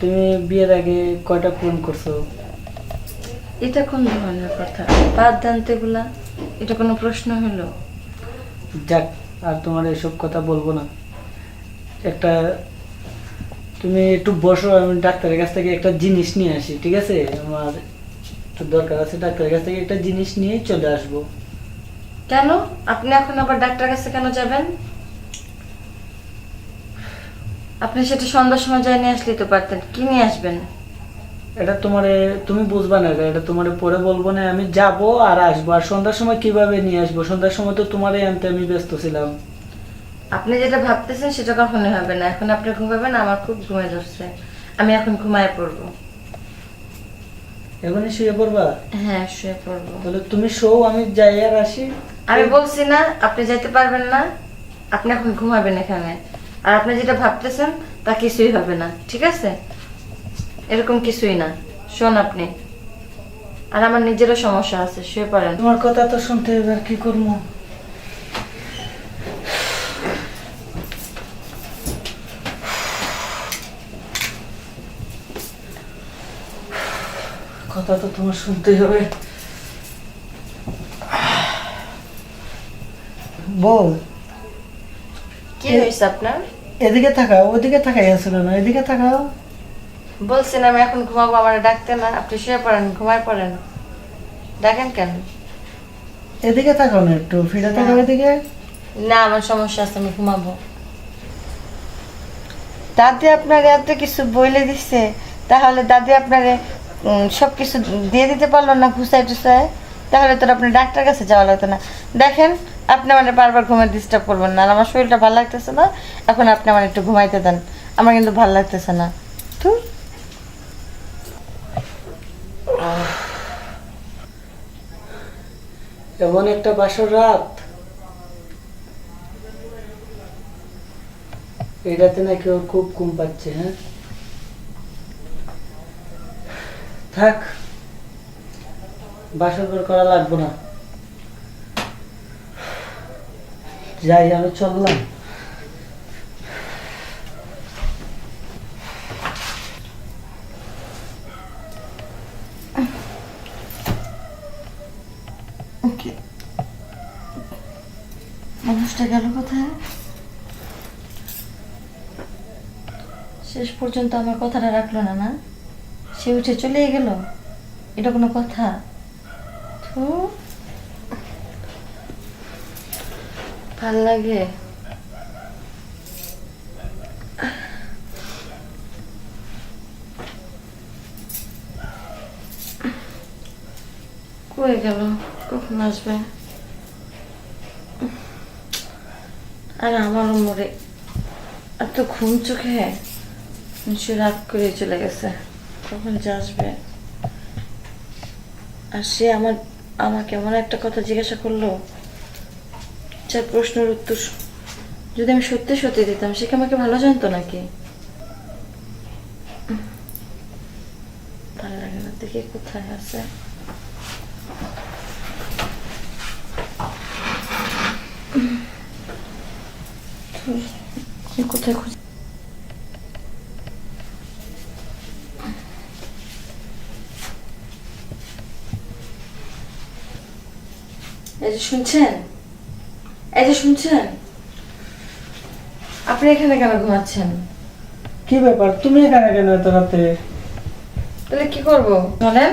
তুমি বিয়ের আগে কয়টা প্রেম করছ? এটা কোন ধরনের কথা? বাদ দেন তো এগুলা। এটা কোনো প্রশ্ন হলো? যাক আর তোমার এসব কথা বলব না। একটা তুমি একটু বসো আমি ডাক্তারের কাছ থেকে একটা জিনিস নিয়ে আসি ঠিক আছে? আমার একটু দরকার আছে ডাক্তারের কাছ থেকে একটা জিনিস নিয়ে চলে আসব। কেন? আপনি এখন আবার ডাক্তারের কাছে কেন যাবেন? আপনি সেটা সন্ধ্যার সময় যাই নিয়ে আসলেই তো পারতেন। কি নিয়ে আসবেন? এটা তোমারে তুমি বুঝবা না এটা, তোমারে পরে বলব না আমি যাব আর আসব। আর সন্ধ্যার সময় কীভাবে নিয়ে আসব? সন্ধ্যার সময় তো তোমারে আনতে আমি ব্যস্ত ছিলাম। আপনি যেটা ভাবতেছেন সেটা কখনোই হবে না। এখন আপনি ঘুমাবেন আমার খুব ঘুমে ধরছে। আমি এখন ঘুমায় পড়ব। এখনই শুয়ে পড়বা? হ্যাঁ শুয়ে পড়ব। তাহলে তুমি শো আমি যাই আর আসি। আমি বলছি না আপনি যেতে পারবেন না। আপনি এখন ঘুমাবেন এখানে। আর আপনি যেটা ভাবতেছেন, তা কিছুই হবে না, ঠিক আছে? এরকম কিছুই না। শোন আপনি, আর আমার নিজেরও সমস্যা আছে, শুয়ে পড়েন। তোমার কথা তো শুনতে হবে কি করব? কথা তো তোমার শুনতেই হবে। বল। কি হয়েছে আপনার? এদিকে থাকাও ওদিকে আসলে না এদিকে বলছেন আমি এখন ঘুমাবো আমার ডাকতে না আপনি শুয়ে পড়েন ঘুমায় পড়েন। দেখেন কেন? এদিকে না একটু ফিরে থাকাও এদিকে। না আমার সমস্যা আছে আমি ঘুমাবো। দাদি আপনার এত কিছু বইলে দিচ্ছে তাহলে দাদি আপনারে সব কিছু দিয়ে দিতে পারল না ঘুষায় টুসায় তাহলে তোর আপনার ডাক্তার কাছে যাওয়া লাগতো না। দেখেন, আপনি আমার বারবার ঘুমে ডিস্টার্ব করবেন না। আর আমার শরীরটা ভালো লাগতেছে না। এখন আপনি আমার একটু ঘুমাইতে দেন। আমার কিন্তু ভালো লাগতেছে না। তো এমন একটা বাসর রাত। এটাতে নাকি ওর খুব ঘুম পাচ্ছে হ্যাঁ? থাক। বাসর করা লাগবে না। যাই আমি চললাম। মানুষটা গেল কোথায়? শেষ পর্যন্ত আমার কথাটা রাখল না না? সে উঠে চলে গেল? এটা কোনো কথা। ভালো লাগে? কয়ে গেল? কখন আসবে? আর আমারও মরে এত ঘুম চোখে? সে রাত করে চলে গেছে। কখন যে আসবে? আর সে আমার আমাকে এমন একটা কথা জিজ্ঞাসা করল, যার প্রশ্নের উত্তর যদি আমি সত্যি সত্যি দিতাম, সে কি আমাকে ভালো জানতো নাকি? ভালো লাগে না দেখি কোথায় আছে? কোথায় খুঁজে এই যে শুনছেন? এই যে শুনছেন? আপনি এখানে কেন ঘুমাচ্ছেন? কি ব্যাপার? তুমি এখানে কেন এত রাতে? তাহলে কি করব? বলেন।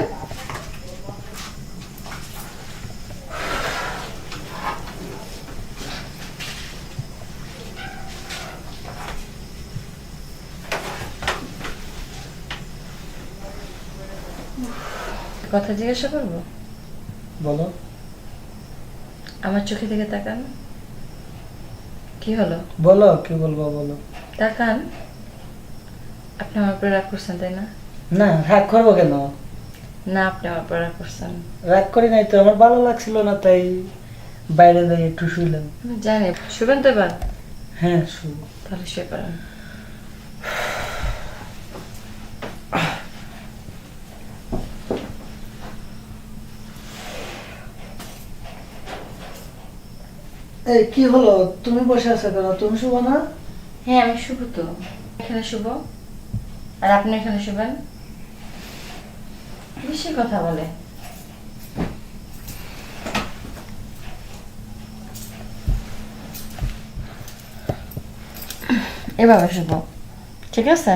কথা জিজ্ঞাসা করব? বলো। আমার চোখে থেকে তাকান। কি হলো? বলো কি বলব বলো। তাকান। আপনি আমার উপরে রাগ করছেন তাই না? না রাগ করব কেন? না আপনি আমার উপরে রাগ করছেন। রাগ করি নাই তো আমার ভালো লাগছিল না তাই বাইরে যাই একটু শুইলাম। জানি শুবেন তো এবার? হ্যাঁ শুভ তাহলে শুয়ে পড়েন। এই, কি হলো? তুমি বসে আছো কেন? তুমি শুভ না? হ্যাঁ আমি শুভ তো। এখানে শুভ? আর আপনি এখানে শুবেন বেশি কথা বলে? এবার শুভ। ঠিক আছে?